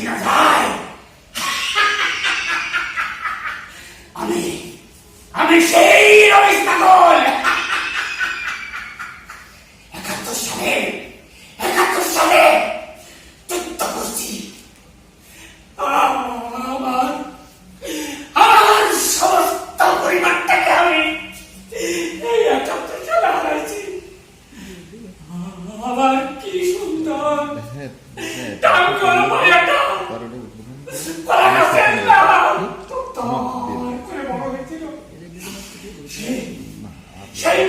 কিনা যায় আমি আমি সেই রমেশ পাগল একাত্তর সালে একাত্তর সালে যুদ্ধ করছি আমার আমার সমস্ত পরিবারটাকে আমি এই একাত্তর সালে হারাইছি আমার কি সুন্দর সেই সেই